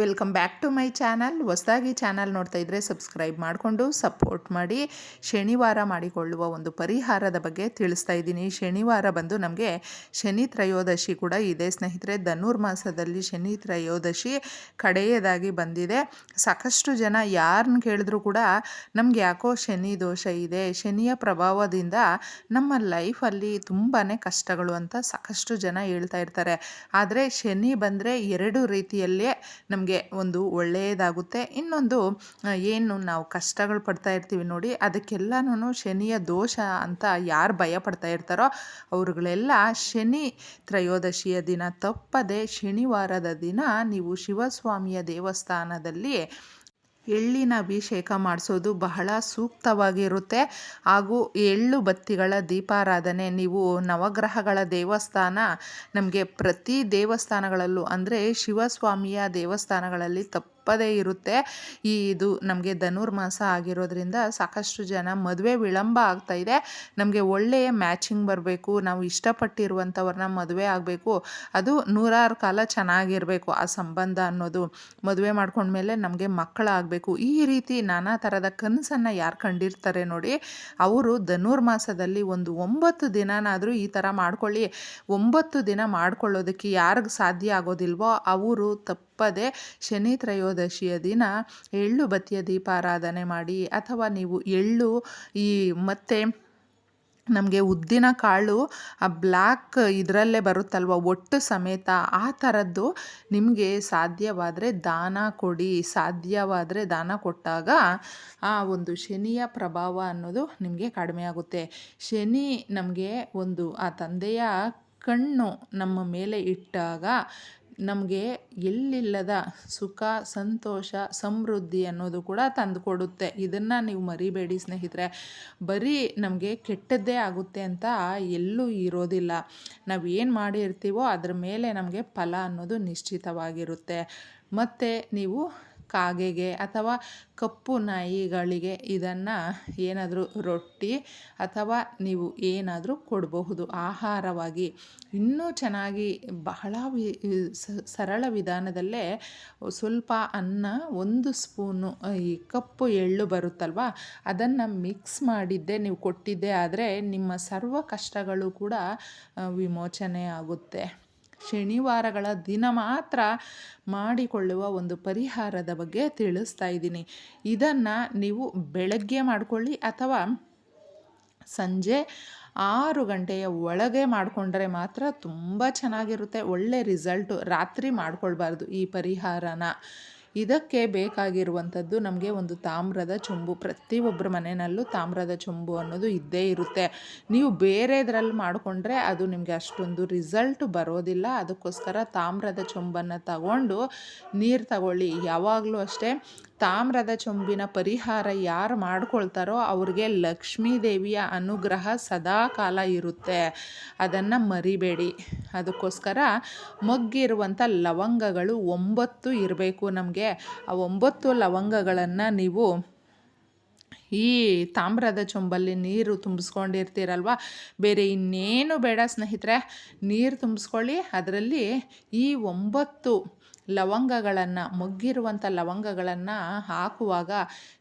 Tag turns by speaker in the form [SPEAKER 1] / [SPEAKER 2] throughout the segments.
[SPEAKER 1] Welcome back to my channel ಹೊಸದಾಗಿ channel ನೋಡ್ತಾ ಇದ್ದರೆ ಸಬ್ಸ್ಕ್ರೈಬ್ ಮಾಡಿಕೊಂಡು ಸಪೋರ್ಟ್ ಮಾಡಿ, ಶನಿವಾರ ಮಾಡಿಕೊಳ್ಳುವ ಒಂದು ಪರಿಹಾರದ ಬಗ್ಗೆ ತಿಳಿಸ್ತಾ ಇದ್ದೀನಿ. ಶನಿವಾರ ಬಂದು ನಮಗೆ ಶನಿ ತ್ರಯೋದಶಿ ಕೂಡ ಇದೆ. ಸ್ನೇಹಿತರೆ ಧನುರ್ಮಾಸದಲ್ಲಿ ಶನಿ ತ್ರಯೋದಶಿ ಕಡೆಯದಾಗಿ ಬಂದಿದೆ. ಸಾಕಷ್ಟು ಜನ ಯಾರನ್ನ ಕೇಳಿದ್ರು ಕೂಡ ನಮ್ಗೆ ಯಾಕೋ ಶನಿ ದೋಷ ಇದೆ. ಶನಿಯ ಪ್ರಭಾವದಿಂದ ನಮ್ಮ ಲೈಫಲ್ಲಿ ತುಂಬಾ ಕಷ್ಟಗಳು ಅಂತ ಸಾಕಷ್ಟು ಜನ ಹೇಳ್ತಾ ಇರ್ತಾರೆ. ಆದರೆ ಶನಿ ಬಂದರೆ ಎರಡು ರೀತಿಯಲ್ಲೇ ನಮಗೆ ಒಂದು ಒಳ್ಳೆಯದಾಗುತ್ತೆ ಇನ್ನೊಂದು ಏನು ನಾವು ಕಷ್ಟಗಳು ಪಡ್ತಾ ಇರ್ತೀವಿ ನೋಡಿ ಅದಕ್ಕೆಲ್ಲನೂ ಶನಿಯ ದೋಷ ಅಂತ ಯಾರು ಭಯ ಪಡ್ತಾ ಇರ್ತಾರೋ ಅವ್ರುಗಳೆಲ್ಲ ಶನಿ ತ್ರಯೋದಶಿಯ ದಿನ ತಪ್ಪದೆ ಶನಿವಾರದ ದಿನ ನೀವು ಶಿವಸ್ವಾಮಿಯ ದೇವಸ್ಥಾನದಲ್ಲಿ ಎಳ್ಳಿನ ಅಭಿಷೇಕ ಮಾಡಿಸೋದು ಬಹಳ ಸೂಕ್ತವಾಗಿರುತ್ತೆ. ಹಾಗೂ ಎಳ್ಳು ಬತ್ತಿಗಳ ದೀಪಾರಾಧನೆ, ನೀವು ನವಗ್ರಹಗಳ ದೇವಸ್ಥಾನ, ನಮಗೆ ಪ್ರತಿ ದೇವಸ್ಥಾನಗಳಲ್ಲೂ ಅಂದರೆ ಶಿವಸ್ವಾಮಿಯ ದೇವಸ್ಥಾನಗಳಲ್ಲಿ ತಪ್ಪದೇ ಇರುತ್ತೆ. ಈ ಇದು ನಮಗೆ ಧನುರ್ಮಾಸ ಆಗಿರೋದ್ರಿಂದ ಸಾಕಷ್ಟು ಜನ ಮದುವೆ ವಿಳಂಬ ಆಗ್ತಾ ಇದೆ. ನಮಗೆ ಒಳ್ಳೆಯ ಮ್ಯಾಚಿಂಗ್ ಬರಬೇಕು. ನಾವು ಇಷ್ಟಪಟ್ಟಿರುವಂಥವ್ರನ್ನ ಮದುವೆ ಆಗಬೇಕು. ಅದು ನೂರಾರು ಕಾಲ ಚೆನ್ನಾಗಿರಬೇಕು ಆ ಸಂಬಂಧ ಅನ್ನೋದು. ಮದುವೆ ಮಾಡ್ಕೊಂಡ್ಮೇಲೆ ನಮಗೆ ಮಕ್ಕಳಾಗಬೇಕು. ಈ ರೀತಿ ನಾನಾ ಥರದ ಕನಸನ್ನು ಯಾರು ಕಂಡಿರ್ತಾರೆ ನೋಡಿ, ಅವರು ಧನುರ್ಮಾಸದಲ್ಲಿ ಒಂದು ಒಂಬತ್ತು ದಿನನಾದರೂ ಈ ಥರ ಮಾಡ್ಕೊಳ್ಳಿ. ಒಂಬತ್ತು ದಿನ ಮಾಡ್ಕೊಳ್ಳೋದಕ್ಕೆ ಯಾರಿಗೆ ಸಾಧ್ಯ ಆಗೋದಿಲ್ವೋ, ಅವರು ತಪ್ಪದೆ ಶನಿ ತ್ರಯೋದಶಿಯ ದಿನ ಎಳ್ಳು ಬತ್ತಿಯ ದೀಪಾರಾಧನೆ ಮಾಡಿ ಅಥವಾ ನೀವು ಎಳ್ಳು ಈ ಮತ್ತೆ ನಮಗೆ ಉದ್ದಿನ ಕಾಳು, ಆ ಬ್ಲ್ಯಾಕ್ ಇದರಲ್ಲೇ ಬರುತ್ತಲ್ವ ಒಟ್ಟು ಸಮೇತ ಆ ಥರದ್ದು ನಿಮಗೆ ಸಾಧ್ಯವಾದರೆ ದಾನ ಕೊಡಿ, ಸಾಧ್ಯವಾದರೆ ದಾನ ಕೊಟ್ಟಾಗ ಆ ಒಂದು ಶನಿಯ ಪ್ರಭಾವ ಅನ್ನೋದು ನಿಮಗೆ ಕಡಿಮೆ ಆಗುತ್ತೆ. ಶನಿ ನಮಗೆ ಒಂದು ಆ ತಂದೆಯ ಕಣ್ಣು ನಮ್ಮ ಮೇಲೆ ಇಟ್ಟಾಗ ನಮಗೆ ಎಲ್ಲಿಲ್ಲದ ಸುಖ, ಸಂತೋಷ, ಸಮೃದ್ಧಿ ಅನ್ನೋದು ಕೂಡ ತಂದು ಕೊಡುತ್ತೆ. ಇದನ್ನು ನೀವು ಮರಿಬೇಡಿ ಸ್ನೇಹಿತರೆ. ಬರೀ ನಮಗೆ ಕೆಟ್ಟದ್ದೇ ಆಗುತ್ತೆ ಅಂತ ಎಲ್ಲೂ ಇರೋದಿಲ್ಲ. ನಾವು ಏನು ಮಾಡಿರ್ತೀವೋ ಅದ್ರ ಮೇಲೆ ನಮಗೆ ಫಲ ಅನ್ನೋದು ನಿಶ್ಚಿತವಾಗಿರುತ್ತೆ. ಮತ್ತು ನೀವು ಕಾಗೆಗೆ ಅಥವಾ ಕಪ್ಪು ನಾಯಿಗಳಿಗೆ ಇದನ್ನು ಏನಾದರೂ ರೊಟ್ಟಿ ಅಥವಾ ನೀವು ಏನಾದರೂ ಕೊಡಬಹುದು. ಆಹಾರವಾಗಿ ಇನ್ನೂ ಚೆನ್ನಾಗಿ ಬಹಳ ವಿ ಸರಳ ವಿಧಾನದಲ್ಲೇ ಸ್ವಲ್ಪ ಅನ್ನ, ಒಂದು ಸ್ಪೂನು ಈ ಕಪ್ಪು ಎಳ್ಳು ಬರುತ್ತಲ್ವ, ಅದನ್ನು ಮಿಕ್ಸ್ ಮಾಡಿದ್ದೆ ನೀವು ಕೊಟ್ಟಿದ್ದೆ ಆದರೆ ನಿಮ್ಮ ಸರ್ವ ಕಷ್ಟಗಳು ಕೂಡ ವಿಮೋಚನೆ ಆಗುತ್ತೆ. ಶನಿವಾರಗಳ ದಿನ ಮಾತ್ರ ಮಾಡಿಕೊಳ್ಳುವ ಒಂದು ಪರಿಹಾರದ ಬಗ್ಗೆ ತಿಳಿಸ್ತಾ ಇದ್ದೀನಿ. ಇದನ್ನು ನೀವು ಬೆಳಗ್ಗೆ ಮಾಡಿಕೊಳ್ಳಿ ಅಥವಾ ಸಂಜೆ ಆರು ಗಂಟೆಯ ಒಳಗೆ ಮಾಡಿಕೊಂಡ್ರೆ ಮಾತ್ರ ತುಂಬ ಚೆನ್ನಾಗಿರುತ್ತೆ. ಒಳ್ಳೆ ರಿಸಲ್ಟು ರಾತ್ರಿ ಮಾಡ್ಕೊಳ್ಬಾರ್ದು ಈ ಪರಿಹಾರನ. ಇದಕ್ಕೆ ಬೇಕಾಗಿರುವಂಥದ್ದು ನಮಗೆ ಒಂದು ತಾಮ್ರದ ಚೊಂಬು. ಪ್ರತಿಯೊಬ್ಬರ ಮನೆಯಲ್ಲೂ ತಾಮ್ರದ ಚೊಂಬು ಅನ್ನೋದು ಇದ್ದೇ ಇರುತ್ತೆ. ನೀವು ಬೇರೆದ್ರಲ್ಲಿ ಮಾಡಿಕೊಂಡ್ರೆ ಅದು ನಿಮಗೆ ಅಷ್ಟೊಂದು ರಿಸಲ್ಟ್ ಬರೋದಿಲ್ಲ. ಅದಕ್ಕೋಸ್ಕರ ತಾಮ್ರದ ಚೊಂಬನ್ನು ತಗೊಂಡು ನೀರು ತಗೊಳ್ಳಿ. ಯಾವಾಗಲೂ ಅಷ್ಟೇ ತಾಮ್ರದ ಚೊಂಬಿನ ಪರಿಹಾರ ಯಾರು ಮಾಡ್ಕೊಳ್ತಾರೋ ಅವ್ರಿಗೆ ಲಕ್ಷ್ಮೀ ದೇವಿಯ ಅನುಗ್ರಹ ಸದಾ ಕಾಲ ಇರುತ್ತೆ. ಅದನ್ನು ಮರಿಬೇಡಿ. ಅದಕ್ಕೋಸ್ಕರ ಮಗ್ಗಿರುವಂಥ ಲವಂಗಗಳು ಒಂಬತ್ತು ಇರಬೇಕು ನಮಗೆ. ಆ ಒಂಬತ್ತು ಲವಂಗಗಳನ್ನು ನೀವು ಈ ತಾಮ್ರದ ಚೊಂಬಲ್ಲಿ ನೀರು ತುಂಬಿಸ್ಕೊಂಡಿರ್ತೀರಲ್ವ? ಬೇರೆ ಇನ್ನೇನು ಬೇಡ ಸ್ನೇಹಿತರೆ. ನೀರು ತುಂಬಿಸ್ಕೊಳ್ಳಿ. ಅದರಲ್ಲಿ ಈ ಒಂಬತ್ತು ಲವಂಗಗಳನ್ನು ಮೊಗ್ಗಿರುವಂಥ ಲವಂಗಗಳನ್ನು ಹಾಕುವಾಗ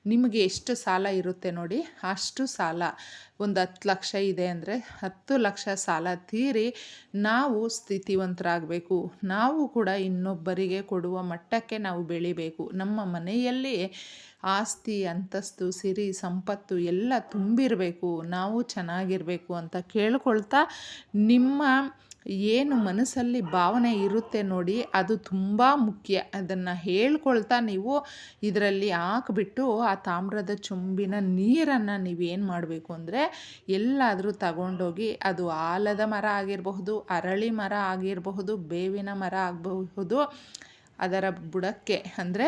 [SPEAKER 1] ನಿಮಗೆ ಎಷ್ಟು ಸಾಲ ಇರುತ್ತೆ ನೋಡಿ? ಅಷ್ಟು ಸಾಲ. ಒಂದು ಹತ್ತು ಲಕ್ಷ ಇದೆ ಅಂದರೆ ಹತ್ತು ಲಕ್ಷ ಸಾಲ ತೀರಿ ನಾವು ಸ್ಥಿತಿವಂತರಾಗಬೇಕು. ನಾವು ಕೂಡ ಇನ್ನೊಬ್ಬರಿಗೆ ಕೊಡುವ ಮಟ್ಟಕ್ಕೆ ನಾವು ಬೆಳಿಬೇಕು. ನಮ್ಮ ಮನೆಯಲ್ಲಿ ಆಸ್ತಿ, ಅಂತಸ್ತು, ಸಿರಿ, ಸಂಪತ್ತು ಎಲ್ಲ ತುಂಬಿರಬೇಕು. ನಾವು ಚೆನ್ನಾಗಿರಬೇಕು ಅಂತ ಕೇಳ್ಕೊಳ್ತಾ ನಿಮ್ಮ ಏನು ಮನಸ್ಸಲ್ಲಿ ಭಾವನೆ ಇರುತ್ತೆ ನೋಡಿ ಅದು ತುಂಬ ಮುಖ್ಯ. ಅದನ್ನು ಹೇಳ್ಕೊಳ್ತಾ ನೀವು ಇದರಲ್ಲಿ ಹಾಕ್ಬಿಟ್ಟು ಆ ತಾಮ್ರದ ಚೊಂಬಿನ ನೀರನ್ನು ನೀವೇನು ಮಾಡಬೇಕು ಅಂದರೆ ಎಲ್ಲಾದರೂ ತಗೊಂಡೋಗಿ ಅದು ಆಲದ ಮರ ಆಗಿರಬಹುದು, ಅರಳಿ ಮರ ಆಗಿರಬಹುದು, ಬೇವಿನ ಮರ ಆಗಬಹುದು, ಅದರ ಬುಡಕ್ಕೆ ಅಂದರೆ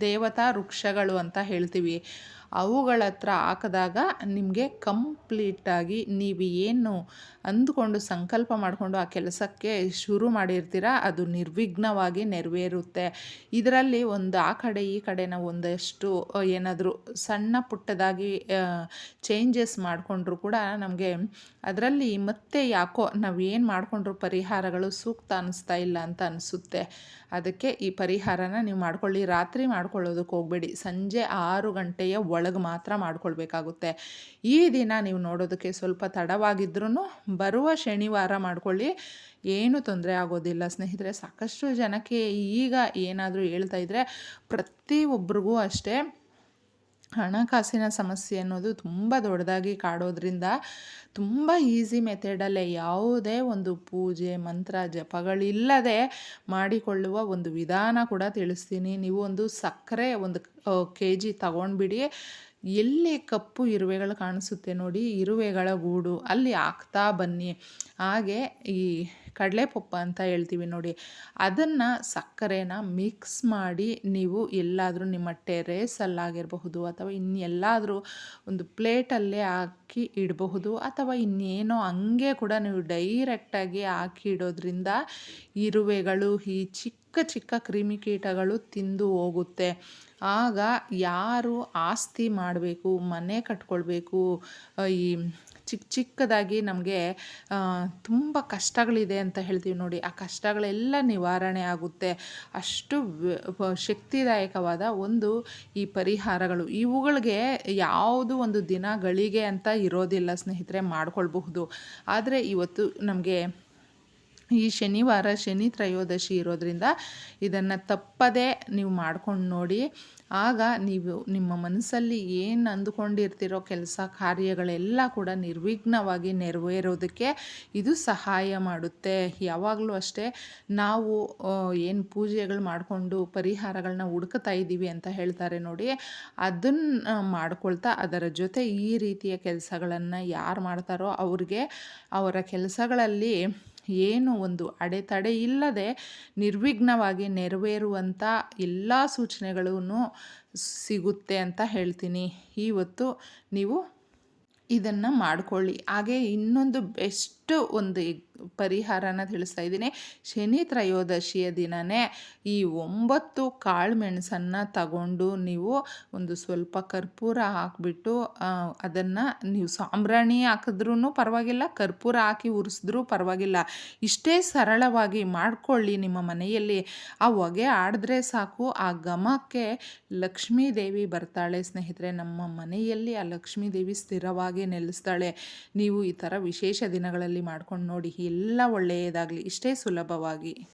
[SPEAKER 1] ದೇವತಾ ವೃಕ್ಷಗಳು ಅಂತ ಹೇಳ್ತೀವಿ. ಅವುಗಳ ಹತ್ರ ಹಾಕಿದಾಗ ನಿಮಗೆ ಕಂಪ್ಲೀಟಾಗಿ ನೀವು ಏನು ಅಂದುಕೊಂಡು ಸಂಕಲ್ಪ ಮಾಡಿಕೊಂಡು ಆ ಕೆಲಸಕ್ಕೆ ಶುರು ಮಾಡಿರ್ತೀರ, ಅದು ನಿರ್ವಿಘ್ನವಾಗಿ ನೆರವೇರುತ್ತೆ. ಇದರಲ್ಲಿ ಒಂದು ಆ ಕಡೆ ಈ ಕಡೆ ನಾವು ಒಂದಷ್ಟು ಏನಾದರೂ ಸಣ್ಣ ಪುಟ್ಟದಾಗಿ ಚೇಂಜಸ್ ಮಾಡಿಕೊಂಡ್ರು ಕೂಡ ನಮಗೆ ಅದರಲ್ಲಿ ಮತ್ತೆ ಯಾಕೋ ನಾವು ಏನು ಮಾಡಿಕೊಂಡ್ರು ಪರಿಹಾರಗಳು ಸೂಕ್ತ ಅನ್ನಿಸ್ತಾ ಇಲ್ಲ ಅಂತ ಅನಿಸುತ್ತೆ. ಅದಕ್ಕೆ ಈ ಪರಿಹಾರನ ನೀವು ಮಾಡ್ಕೊಳ್ಳಿ, ರಾತ್ರಿ ಮಾಡ್ಕೊಳ್ಳೋದಕ್ಕೆ ಹೋಗಬೇಡಿ. ಸಂಜೆ ಆರು ಗಂಟೆಯ ಒಳಗೆ ಮಾತ್ರ ಮಾಡ್ಕೊಳ್ಬೇಕಾಗುತ್ತೆ. ಈ ದಿನ ನೀವು ನೋಡೋದಕ್ಕೆ ಸ್ವಲ್ಪ ತಡವಾಗಿದ್ರೂ ಬರುವ ಶನಿವಾರ ಮಾಡ್ಕೊಳ್ಳಿ. ಏನು ತೊಂದರೆ ಆಗೋದಿಲ್ಲ. ಸ್ನೇಹಿತರೆ, ಸಾಕಷ್ಟು ಜನಕ್ಕೆ ಈಗ ಏನಾದರೂ ಹೇಳ್ತಾ ಇದ್ದರೆ ಪ್ರತಿಯೊಬ್ಬರಿಗೂ ಅಷ್ಟೇ. ಹಣಕಾಸಿನ ಸಮಸ್ಯೆ ಅನ್ನೋದು ತುಂಬ ದೊಡ್ಡದಾಗಿ ಕಾಡೋದ್ರಿಂದ ತುಂಬ ಈಸಿ ಮೆಥಡಲ್ಲೇ ಯಾವುದೇ ಒಂದು ಪೂಜೆ, ಮಂತ್ರ, ಜಪಗಳಿಲ್ಲದೆ ಮಾಡಿಕೊಳ್ಳುವ ಒಂದು ವಿಧಾನ ಕೂಡ ತಿಳಿಸ್ತೀನಿ. ನೀವು ಒಂದು ಸಕ್ಕರೆ ಒಂದು ಕೆ ಜಿ ತಗೊಂಡ್ಬಿಡಿ. ಎಲ್ಲಿ ಕಪ್ಪು ಇರುವೆಗಳು ಕಾಣಿಸುತ್ತೆ ನೋಡಿ, ಇರುವೆಗಳ ಗೂಡು. ಅಲ್ಲಿ ಹಾಕ್ತಾ ಬನ್ನಿ. ಹಾಗೆ ಈ ಕಡಲೆಪಪ್ಪ ಅಂತ ಹೇಳ್ತೀವಿ ನೋಡಿ. ಅದನ್ನು ಸಕ್ಕರೆನ ಮಿಕ್ಸ್ ಮಾಡಿ ನೀವು ಎಲ್ಲಾದರೂ ನಿಮ್ಮ ಟೆರೇಸಲ್ಲಾಗಿರಬಹುದು ಅಥವಾ ಇನ್ನೆಲ್ಲಾದರೂ ಒಂದು ಪ್ಲೇಟಲ್ಲೇ ಹಾಕಿ ಇಡಬಹುದು, ಅಥವಾ ಇನ್ನೇನೋ ಹಂಗೆ ಕೂಡ ನೀವು ಡೈರೆಕ್ಟಾಗಿ ಹಾಕಿ ಇಡೋದ್ರಿಂದ ಇರುವೆಗಳು ಈ ಚಿಕ್ಕ ಚಿಕ್ಕ ಕ್ರಿಮಿಕೀಟಗಳು ತಿಂದು ಹೋಗುತ್ತೆ. ಆಗ ಯಾರು ಆಸ್ತಿ ಮಾಡಬೇಕು, ಮನೆ ಕಟ್ಕೊಳ್ಬೇಕು ಈ ಚಿಕ್ಕ ಚಿಕ್ಕದಾಗಿ ನಮಗೆ ತುಂಬ ಕಷ್ಟಗಳಿದೆ ಅಂತ ಹೇಳ್ತೀವಿ ನೋಡಿ. ಆ ಕಷ್ಟಗಳೆಲ್ಲ ನಿವಾರಣೆ ಆಗುತ್ತೆ. ಅಷ್ಟು ಶಕ್ತಿದಾಯಕವಾದ ಒಂದು ಈ ಪರಿಹಾರಗಳು. ಇವುಗಳಿಗೆ ಯಾವುದು ಒಂದು ದಿನ ಗಳಿಗೆ ಅಂತ ಇರೋದಿಲ್ಲ ಸ್ನೇಹಿತರೆ, ಮಾಡ್ಕೊಳ್ಬಹುದು. ಆದರೆ ಇವತ್ತು ನಮಗೆ ಈ ಶನಿವಾರ ಶನಿ ತ್ರಯೋದಶಿ ಇರೋದ್ರಿಂದ ಇದನ್ನು ತಪ್ಪದೇ ನೀವು ಮಾಡ್ಕೊಂಡು ನೋಡಿ. ಆಗ ನೀವು ನಿಮ್ಮ ಮನಸ್ಸಲ್ಲಿ ಏನು ಅಂದುಕೊಂಡಿರ್ತಿರೋ ಕೆಲಸ ಕಾರ್ಯಗಳೆಲ್ಲ ಕೂಡ ನಿರ್ವಿಘ್ನವಾಗಿ ನೆರವೇರೋದಕ್ಕೆ ಇದು ಸಹಾಯ ಮಾಡುತ್ತೆ. ಯಾವಾಗಲೂ ಅಷ್ಟೇ ನಾವು ಏನು ಪೂಜೆಗಳು ಮಾಡಿಕೊಂಡು ಪರಿಹಾರಗಳನ್ನ ಹುಡುಕ್ತಾ ಇದ್ದೀವಿ ಅಂತ ಹೇಳ್ತಾರೆ ನೋಡಿ. ಅದನ್ನು ಮಾಡ್ಕೊಳ್ತಾ ಅದರ ಜೊತೆ ಈ ರೀತಿಯ ಕೆಲಸಗಳನ್ನು ಯಾರು ಮಾಡ್ತಾರೋ ಅವ್ರಿಗೆ ಅವರ ಕೆಲಸಗಳಲ್ಲಿ ಏನು ಒಂದು ಅಡೆತಡೆ ಇಲ್ಲದೆ ನಿರ್ವಿಘ್ನವಾಗಿ ನೆರವೇರುವಂಥ ಎಲ್ಲ ಸೂಚನೆಗಳೂ ಸಿಗುತ್ತೆ ಅಂತ ಹೇಳ್ತೀನಿ. ಇವತ್ತು ನೀವು ಇದನ್ನು ಮಾಡಿಕೊಳ್ಳಿ. ಹಾಗೆ ಇನ್ನೊಂದು ಬೆಸ್ಟ್ ಒಂದು ಪರಿಹಾರನ ತಿಳಿಸ್ತಾ ಇದ್ದೀನಿ. ಶನಿ ತ್ರಯೋದಶಿಯ ದಿನವೇ ಈ ಒಂಬತ್ತು ಕಾಳು ಮೆಣಸನ್ನು ತಗೊಂಡು ನೀವು ಒಂದು ಸ್ವಲ್ಪ ಕರ್ಪೂರ ಹಾಕಿಬಿಟ್ಟು ಅದನ್ನು ನೀವು ಸಾಂಬ್ರಾಣಿ ಹಾಕಿದ್ರೂ ಪರವಾಗಿಲ್ಲ, ಕರ್ಪೂರ ಹಾಕಿ ಉರಿಸಿದ್ರೂ ಪರವಾಗಿಲ್ಲ. ಇಷ್ಟೇ ಸರಳವಾಗಿ ಮಾಡಿಕೊಳ್ಳಿ ನಿಮ್ಮ ಮನೆಯಲ್ಲಿ. ಆ ಹೊಗೆ ಆಡಿದ್ರೆ ಸಾಕು, ಆ ಘಮಕ್ಕೆ ಲಕ್ಷ್ಮೀ ದೇವಿ ಬರ್ತಾಳೆ ಸ್ನೇಹಿತರೆ, ನಮ್ಮ ಮನೆಯಲ್ಲಿ ಆ ಲಕ್ಷ್ಮೀ ದೇವಿ ಸ್ಥಿರವಾಗಿ ನೆಲೆಸ್ತಾಳೆ. ನೀವು ಈ ಥರ ವಿಶೇಷ ದಿನಗಳಲ್ಲಿ ಮಾಡ್ಕೊಂಡು ನೋಡಿ ಎಲ್ಲ ಒಳ್ಳೆಯದಾಗಲಿ ಇಷ್ಟೇ ಸುಲಭವಾಗಿ.